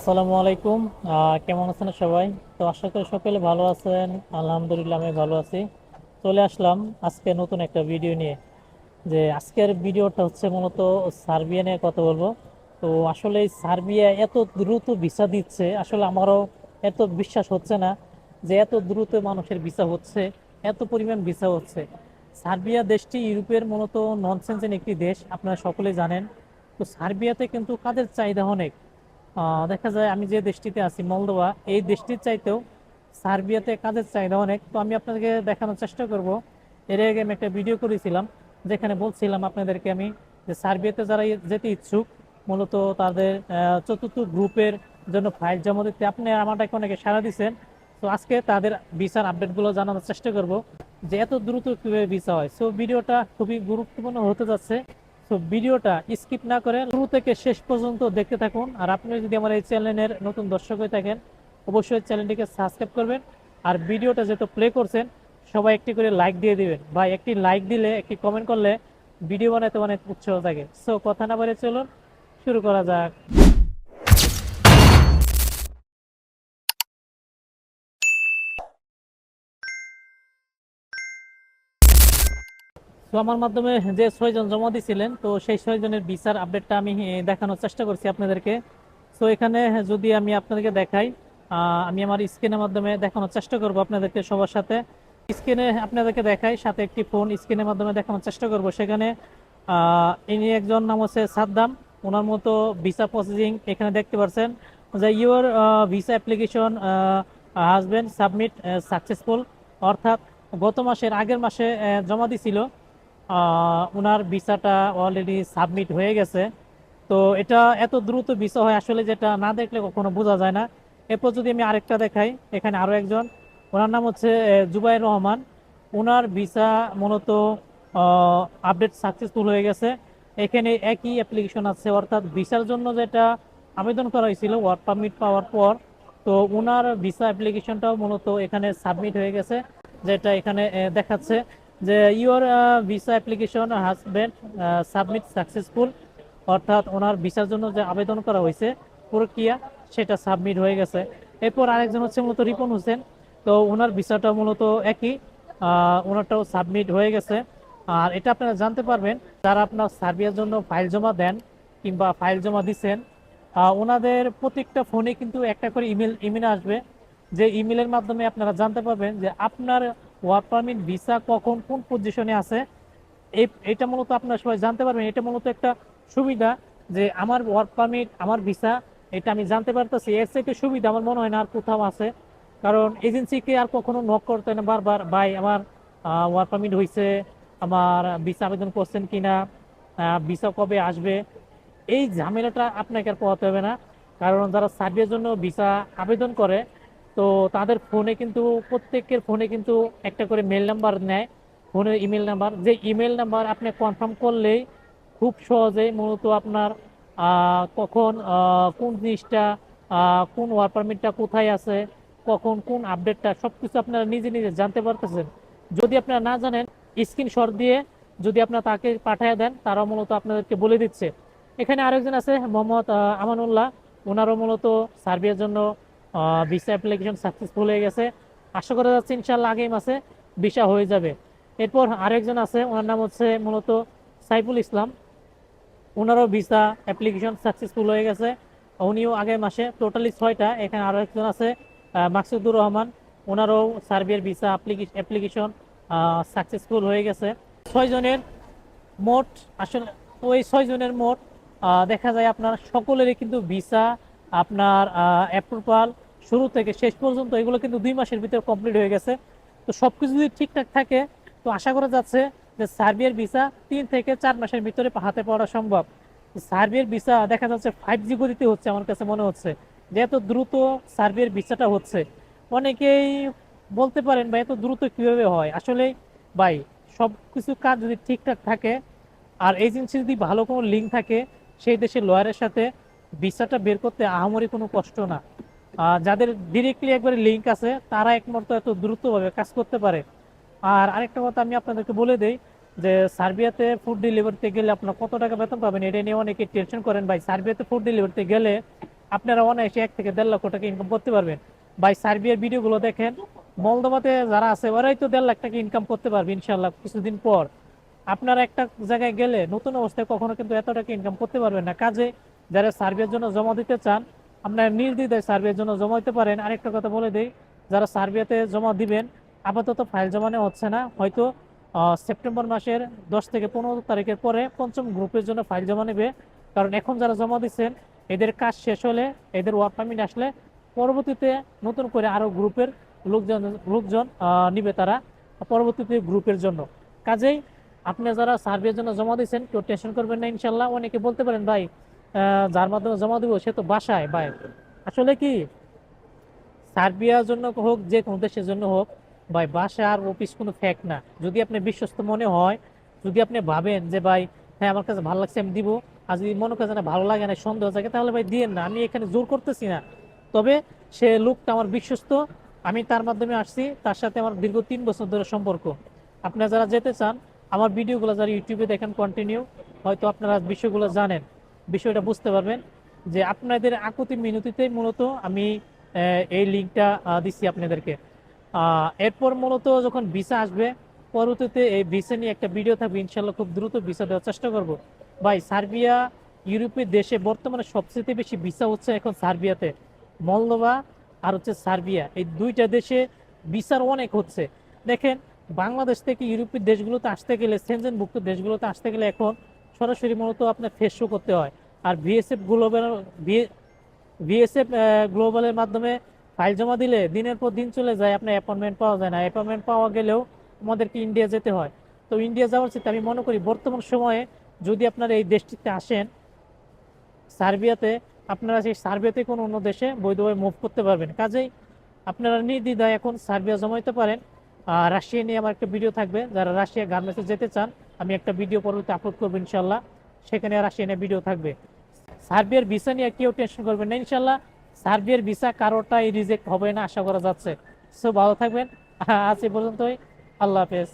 আসসালামু আলাইকুম। কেমন আছেন সবাই? তো আশা করি সকলে ভালো আছেন। আলহামদুলিল্লাহ আমি ভালো আছি। চলে আসলাম আজকে নতুন একটা ভিডিও নিয়ে। যে আজকের ভিডিওটা হচ্ছে মূলত সার্বিয়া নিয়ে কথা বলব। তো আসলে সার্বিয়া এত দ্রুত ভিসা দিচ্ছে, আসলে আমারও এত বিশ্বাস হচ্ছে না যে এত দ্রুত মানুষের ভিসা হচ্ছে, এত পরিমাণ ভিসা হচ্ছে। সার্বিয়া দেশটি ইউরোপের মূলত ননসেন্সের একটি দেশ, আপনারা সকলে জানেন। তো সার্বিয়াতে কিন্তু কাজের চাহিদা অনেক? দেখা যায় আমি যে দেশটিতে আছি মলদোয়া এই দেশটির চাইতেও সার্বিয়াতে কাজের চাহিদা অনেক। তো আমি আপনাদেরকে দেখানোর চেষ্টা করব। এর আগে আমি একটা ভিডিও করেছিলাম, যেখানে বলছিলাম আপনাদেরকে আমি যে সার্বিয়াতে যারা যেতে ইচ্ছুক, মূলত তাদের চতুর্থ গ্রুপের জন্য ফাইল জমা দিতে। আপনি আমারটাকে অনেকে সাড়া দিচ্ছেন তো আজকে তাদের ভিসার আপডেটগুলো জানানোর চেষ্টা করব যে এত দ্রুত কীভাবে ভিসা হয়। সো ভিডিওটা খুবই গুরুত্বপূর্ণ হতে যাচ্ছে। তো ভিডিওটা স্কিপ না করে শুরু থেকে শেষ পর্যন্ত দেখতে থাকুন। আর আপনি যদি আমার এই চ্যানেলের নতুন দর্শক হয়ে থাকেন, অবশ্যই চ্যানেলটিকে সাবস্ক্রাইব করবেন। আর ভিডিওটা যেহেতু প্লে করছেন, সবাই একটি করে লাইক দিয়ে দিবেন। বা একটি লাইক দিলে, একটি কমেন্ট করলে ভিডিও বানাতে অনেক উৎসাহ থাকে। সো কথা না বলে চলুন, শুরু করা যাক। তো আমার মাধ্যমে যে ছয়জন জমা দিয়েছিলেন তো সেই ছয়জনের ভিসার আপডেটটা আমি দেখানোর চেষ্টা করছি আপনাদেরকে। তো এখানে যদি আমি আপনাদেরকে দেখাই আমি আমার স্ক্রিনের মাধ্যমে দেখানোর চেষ্টা করব আপনাদেরকে সবার সাথে। স্ক্রিনে আপনাদেরকে দেখাই, সাথে একটি ফোন স্ক্রিনের মাধ্যমে দেখানোর চেষ্টা করব। সেখানে ইনি একজন নাম হচ্ছে সাদ্দাম। ওনার মতো ভিসা প্রসেসিং এখানে দেখতে পাচ্ছেন যে your visa application husband submit successful অর্থাৎ গত মাসের আগের মাসে জমা দিছিল। ওনার ভিসাটা অলরেডি সাবমিট হয়ে গেছে। তো এটা এত দ্রুত ভিসা হয় আসলে যেটা না দেখলে কখনো বোঝা যায় না। এরপর যদি আমি আরেকটা দেখাই, এখানে আরও একজন। ওনার নাম হচ্ছে জুবাইর রহমান। ওনার ভিসা মূলত আপডেট সাকসেসফুল হয়ে গেছে। এখানে একই অ্যাপ্লিকেশন আছে, অর্থাৎ ভিসার জন্য যেটা আবেদন করা হয়েছিল ওয়ার্ক পারমিট পাওয়ার পর, তো ওনার ভিসা অ্যাপ্লিকেশনটাও মূলত এখানে সাবমিট হয়ে গেছে, যেটা এখানে দেখাচ্ছে। যে your visa application husband submit successful অর্থাৎ ওনার ভিসার জন্য যে আবেদন করা হয়েছে, প্রক্রিয়া সেটা সাবমিট হয়ে গেছে। এরপর আরেকজন হচ্ছে মূলত রিপন হোসেন। তো ওনার ভিসাটা মূলত একই ওনারটাও সাবমিট হয়ে গেছে। আর এটা আপনারা জানতে পারবেন, যারা আপনার সার্বিয়ার জন্য ফাইল জমা দেন কিংবা ফাইল জমা দিচ্ছেন ওনাদের প্রত্যেকটা ফোনে কিন্তু একটা করে ইমেল ইমেল আসবে। যে ইমেলের মাধ্যমে আপনারা জানতে পারবেন যে আপনার ওয়ার্ক পারমিট ভিসা কখন কোন পজিশনে আছে? এই, এটা মূলত আপনারা সবাই জানতে পারবেন। এটা মূলত একটা সুবিধা যে আমার ওয়ার্ক পারমিট আমার ভিসা এটা আমি জানতে পারতেছি। এর থেকে সুবিধা আমার মনে হয় না আর কোথাও আছে। কারণ এজেন্সিকে আর কখনো নক করতে না। বারবার, ভাই, আমার ওয়ার্ক পারমিট হয়েছে আমার ভিসা আবেদন করছেন কিনা? ভিসা কবে আসবে? এই ঝামেলাটা আপনাকে আর পোহাতে হবে না। কারণ যারা সার্বিয়ার জন্য ভিসা আবেদন করে তো তাদের ফোনে কিন্তু, প্রত্যেকের ফোনে কিন্তু একটা করে মেল নাম্বার নেয়, ফোনের ইমেল নাম্বার যে ইমেল নাম্বার আপনি কনফার্ম করলেই খুব সহজেই মূলত আপনার কখন কোন জিনিসটা কোন ওয়ার্ক পারমিটটা কোথায় আছে, কখন কোন আপডেটটা সব কিছু আপনারা নিজে নিজে জানতে পারতেছেন। যদি আপনারা না জানেন স্ক্রিনশট দিয়ে যদি আপনারা তাকে পাঠিয়ে দেন, তারাও মূলত আপনাদেরকে বলে দিচ্ছে। এখানে আরেকজন আছে, মোহাম্মদ আমানুল্লাহ। ওনারও মূলত সার্বিয়ার জন্য ভিসা অ্যাপ্লিকেশন সাকসেসফুল হয়ে গেছে। আশা করা যাচ্ছে ইনশাল্লাহ আগামী মাসে ভিসা হয়ে যাবে। এরপর আরেকজন আছে, ওনার নাম হচ্ছে মূলত সাইফুল ইসলাম। ওনারও ভিসা অ্যাপ্লিকেশন সাকসেসফুল হয়ে গেছে। উনিও আগের মাসে টোটালি ছয়টা। এখানে আরও একজন আছে মাকসুদুর রহমান। ওনারও সার্বিয়ার ভিসা অ্যাপ্লিকেশন সাকসেসফুল হয়ে গেছে। ছয়জনের মোট আসলে ওই ছয়জনের মোট দেখা যায় আপনার সকলেরই কিন্তু ভিসা আপনার অ্যাপ্রুভাল শুরু থেকে শেষ পর্যন্ত এগুলো কিন্তু দুই মাসের ভিতরে কমপ্লিট হয়ে গেছে। তো সব কিছু যদি ঠিকঠাক থাকে, তো আশা করা যাচ্ছে যে সার্বিয়ার ভিসা তিন থেকে চার মাসের ভিতরে হাতে পাওয়া সম্ভব। সার্বিয়ার ভিসা দেখা যাচ্ছে ফাইভ জি গতিতে হচ্ছে আমার কাছে মনে হচ্ছে। যে এত দ্রুত সার্বিয়ার ভিসাটা হচ্ছে। অনেকেই বলতে পারেন, ভাই, এত দ্রুত কীভাবে হয়? আসলে ভাই সব কিছু কাজ যদি ঠিকঠাক থাকে, আর এজেন্সি যদি ভালো কোনো লিঙ্ক থাকে, সেই দেশের লয়ারের সাথে ভিসাটা বের করতে আহামরি কোনো কষ্ট না। যাদের ডিরেক্টলি একবারে লিঙ্ক আছে, তারা একমাত্র এত দ্রুতভাবে কাজ করতে পারে। আর আরেকটা কথা আমি আপনাদেরকে বলে দেই যে, সার্বিয়াতে ফুড ডেলিভারিতে গেলে আপনার কত টাকা বেতন পাবেন এটা নিয়ে অনেকে টেনশন করেন। ভাই, সার্বিয়াতে ফুড ডেলিভারিতে গেলে আপনারা অনায়াসে এক থেকে দেড় লক্ষ টাকা ইনকাম করতে পারবেন। ভাই, সার্বিয়ার ভিডিওগুলো দেখেন, মলদোভাতে যারা আছে, ওরাই তো দেড় লাখ টাকা ইনকাম করতে পারবে ইনশাল্লাহ কিছুদিন পর। আপনারা একটা জায়গায় গেলে নতুন অবস্থায় কখনো কিন্তু এত টাকা ইনকাম করতে পারবেন না। কাজে যারা সার্ভের জন্য জমা দিতে চান আপনারা নির্দ্বিধায় সার্ভের জন্য জমা দিতে পারেন। আরেকটা কথা বলে দিই, যারা সার্ভেতে জমা দিবেন, আপাতত ফাইল জমা নেওয়া হচ্ছে না। হয়তো সেপ্টেম্বর মাসের দশ থেকে পনেরো তারিখের পরে পঞ্চম গ্রুপের জন্য ফাইল জমা নেবে। কারণ এখন যারা জমা দিচ্ছেন, এদের কাজ শেষ হলে, এদের ওয়ার্ক পারমিট আসলে পরবর্তীতে নতুন করে আরও গ্রুপের লোকজন লোকজন নিবে তারা পরবর্তীতে গ্রুপের জন্য। কাজেই, আপনি যারা সার্ভের জন্য জমা দিয়েছেন কেউ টেনশন করবেন না ইনশাল্লাহ। অনেকে বলতে পারেন, ভাই যার মাধ্যমে জমা দিব, সে তো বাসায়, ভাই। আসলে কি? সার্বিয়ার জন্য হোক, যে কোনো দেশের জন্য হোক, ভাই বাসা আর অফিস কোনো ফ্যাক্ট না। যদি আপনি বিশ্বস্ত মনে হয়, যদি আপনি ভাবেন যে, ভাই হ্যাঁ আমার কাছে ভালো লাগছে, আমি দিব। আর যদি মনে করেন না, ভালো লাগে না, সন্দেহ থাকে, তাহলে, ভাই, দিয়েন না। আমি এখানে জোর করতেছি না। তবে সে লোকটা আমার বিশ্বস্ত। আমি তার মাধ্যমে আসছি। তার সাথে আমার দীর্ঘ তিন বছর ধরে সম্পর্ক। আপনারা যারা যেতে চান, আমার ভিডিওগুলো যারা ইউটিউবে দেখেন কন্টিনিউ হয়তো আপনারা বিষয়গুলো জানেন। বিষয়টা বুঝতে পারবেন যে আপনাদের আকুতি মিনতিতে মূলত আমি এই লিঙ্কটা দিচ্ছি আপনাদেরকে। এরপর মূলত যখন ভিসা আসবে, পরবর্তীতে এই ভিসা নিয়ে একটা ভিডিও থাকবে ইনশাল্লাহ খুব দ্রুত ভিসা দেওয়ার চেষ্টা করব। ভাই, সার্বিয়া ইউরোপের দেশে বর্তমানে সবচেয়ে বেশি ভিসা হচ্ছে এখন সার্বিয়াতে। মলদোভা আর হচ্ছে সার্বিয়া, এই দুইটা দেশে ভিসার অনেক হচ্ছে। দেখেন, বাংলাদেশ থেকে ইউরোপের দেশগুলোতে আসতে গেলে সেনজেনভুক্ত দেশগুলোতে আসতে গেলে এখন সরাসরি মূলত আপনার ফেস শো করতে হয়। আর ভিএসএফ গ্লোবাল ভিএসএফ গ্লোবালের মাধ্যমে ফাইল জমা দিলে দিনের পর দিন চলে যায়, আপনার অ্যাপয়েন্টমেন্ট পাওয়া যায় না। অ্যাপয়েন্টমেন্ট পাওয়া গেলেও আমাদেরকে ইন্ডিয়া যেতে হয়। তো ইন্ডিয়া যাওয়ার চিন্তা আমি মনে করি বর্তমান সময়ে যদি আপনারা এই দেশটিতে আসেন, সার্বিয়াতে আপনারা সেই সার্বিয়াতে কোনো অন্য দেশে বৈধভাবে মুভ করতে পারবেন। কাজেই আপনারা নির্দ্বিধায় এখন সার্বিয়া জমাইতে পারেন। রাশিয়া নিয়ে আমার একটা ভিডিও থাকবে, যারা রাশিয়া গার্মেন্টসে যেতে চান আমি একটা ভিডিও পরবর্তী আপলোড করব ইনশাল্লাহ সেখানে রাশিয়ানের ভিডিও থাকবে। সার্বিয়ার ভিসা নিয়ে কেউ টেনশন করবেন না ইনশাল্লাহ সার্বিয়ার ভিসা কারোটাই রিজেক্ট হবে না, আশা করা যাচ্ছে। সো ভালো থাকবেন। আজ এ পর্যন্তই। আল্লাহ হাফেজ।